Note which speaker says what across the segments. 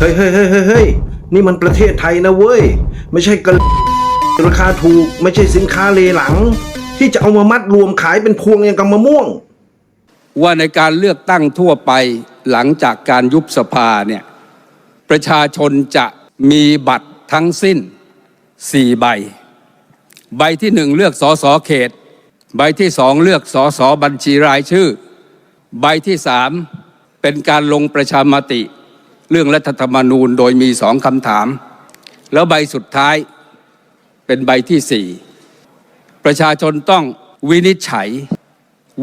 Speaker 1: เฮ้ยเฮ้ยเฮ้ยเฮ้ยเฮ้นี่มันประเทศไทยนะเว้ย ไม่ใช่กะราคาถูก ไม่ใช่สินค้าเลหลัง ที่จะเอามามัดรวมขายเป็นพวงอย่างกับมะม่วง
Speaker 2: ว่าในการเลือกตั้งทั่วไปหลังจากการยุบสภาเนี่ย ประชาชนจะมีบัตรทั้งสิ้น4ใบ ใบที่หนึ่งเลือกสอสอเขต ใบที่สองเลือกสอสอบัญชีรายชื่อ ใบที่สามเป็นการลงประชามติ เรื่องรัฐธรรมนูญโดยมีสองคำถาม แล้วใบสุดท้ายเป็นใบที่สี่ประชาชนต้องวินิจฉัย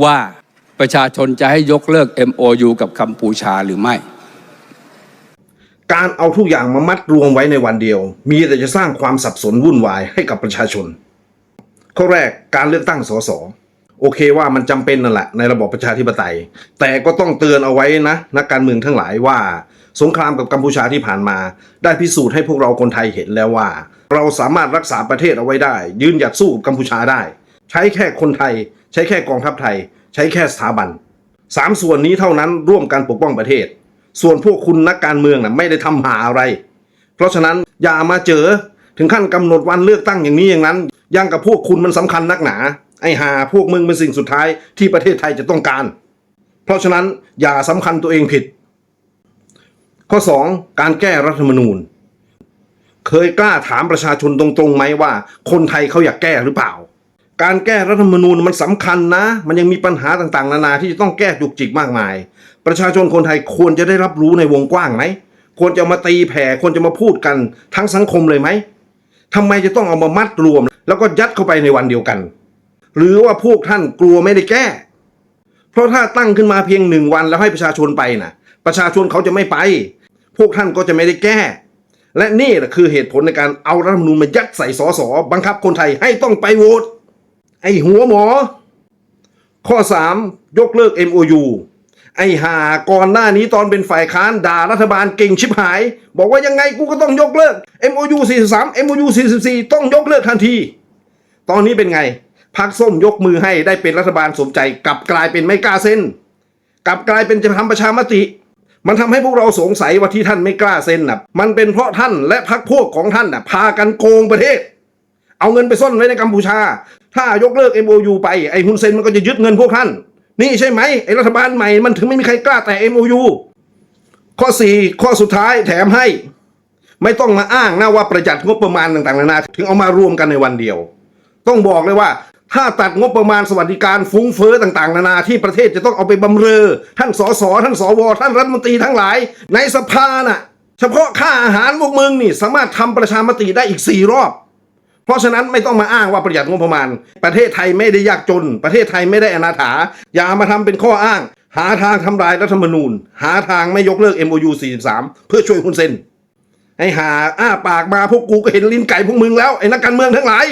Speaker 2: ว่าประชาชนจะให้ยกเลิก MOU กับกัมพูชาหรือไม่
Speaker 1: การเอาทุกอย่างมามัดรวมไว้ในวันเดียว มีแต่จะสร้างความสับสนวุ่นวายให้กับประชาชน ข้อแรกการเลือกตั้งสสโอเคว่ามันจำเป็นนั่นแหละในระบอบประชาธิปไตย แต่ก็ต้องเตือนเอาไว้นะนักการเมืองทั้งหลายว่า สงครามกับกัมพูชาที่ผ่านมา ได้พิสูจน์ให้พวกเราคนไทยเห็นแล้วว่า เราสามารถรักษาประเทศเอาไว้ได้ ยืนหยัดสู้กับกัมพูชาได้ ใช้แค่คนไทย ใช้แค่กองทัพไทย ใช้แค่สถาบันสามส่วนนี้เท่านั้นร่วมกันปกป้องประเทศ ส่วนพวกคุณนักการเมืองน่ะไม่ได้ทำหาอะไร เพราะฉะนั้นอย่ามาเจอถึงขั้นกำหนดวันเลือกตั้งอย่างนี้อย่างนั้นยังกับพวกคุณมันสำคัญนักหนา ไอหาพวกมึงเป็นสิ่งสุดท้ายที่ประเทศไทยจะต้องการ เพราะฉะนั้นอย่าสำคัญตัวเองผิด ข้อ 2 การแก้รัฐธรรมนูญ เคยกล้าถามประชาชนตรงๆไหมว่า คนไทยเขาอยากแก้หรือเปล่า การแก้รัฐธรรมนูญมันสำคัญนะ มันยังมีปัญหาต่างๆ นานาที่จะต้องแก้จุกจิกมากมาย ประชาชนคนไทยควรจะได้รับรู้ในวงกว้างไหมควรจะมาตีแผ่ควรจะมาพูดกันทั้งสังคมเลยไหมทำไมจะต้องเอามามัดรวม แล้วก็ยัดเข้าไปในวันเดียวกัน หรือว่าพวกท่านกลัวไม่ได้แก้ เพราะถ้าตั้งขึ้นมาเพียงหนึ่งวันแล้วให้ประชาชนไปนะประชาชนเขาจะไม่ไป พวกท่านก็จะไม่ได้แก้ และนี่แหละคือเหตุผลในการเอารัฐธรรมนูญมายัดใส่สอสอบังคับคนไทยให้ต้องไปโหวตไอ้หัวหมอ ข้อ 3 ยกเลิก MOU ไอ้หาก่อนหน้านี้ตอนเป็นฝ่ายค้านด่ารัฐบาลเก่งชิบหาย บอกว่ายังไงกูก็ต้องยกเลิก MOU 43 MOU 44 ต้องยกเลิกทันที ตอนนี้เป็นไงพักส้มยกมือให้ได้เป็นรัฐบาลสมใจกลับกลายเป็นไม่กล้าเซ็นกลับกลายเป็นจะทำประชามติ มันทำให้พวกเราสงสัยว่าที่ท่านไม่กล้าเซ็นน่ะ มันเป็นเพราะท่านและพรรคพวกของท่านน่ะ พากันโกงประเทศ เอาเงินไปซ่อนไว้ในกัมพูชา ถ้ายกเลิก MOU ไปไอ้ฮุนเซนมันก็จะยึดเงินพวกท่าน นี่ใช่ไหมไอ้รัฐบาลใหม่มันถึงไม่มีใครกล้าแต่ MOU ข้อ 4 ข้อสุดท้ายแถมให้ ไม่ต้องมาอ้างนะว่าประหยัดงบประมาณต่างๆนานาถึงเอามารวมกันในวันเดียว ต้องบอกเลยว่า ถ้าตัดงบประมาณสวัสดิการฟุ้งเฟ้อต่างๆ นานาที่ประเทศจะต้องเอาไปบำเรอ ท่านสสท่านสวท่านรัฐมนตรีทั้งหลาย ในสภาน่ะ เฉพาะค่าอาหารพวกมึงนี่ สามารถทำประชามติได้อีกสี่รอบ เพราะฉะนั้นไม่ต้องมาอ้างว่าประหยัดงบประมาณ ประเทศไทยไม่ได้ยากจน ประเทศไทยไม่ได้อนาถา อย่ามาทำเป็นข้ออ้าง หาทางทำลายรัฐธรรมนูญ หาทางไม่ยกเลิก MOU 43 เพื่อช่วยคุณเซนให้หาอ้าปากมาพวกกูก็เห็นลิ้นไก่พวกมึงแล้วไอ้นักการเมืองทั้งหลาย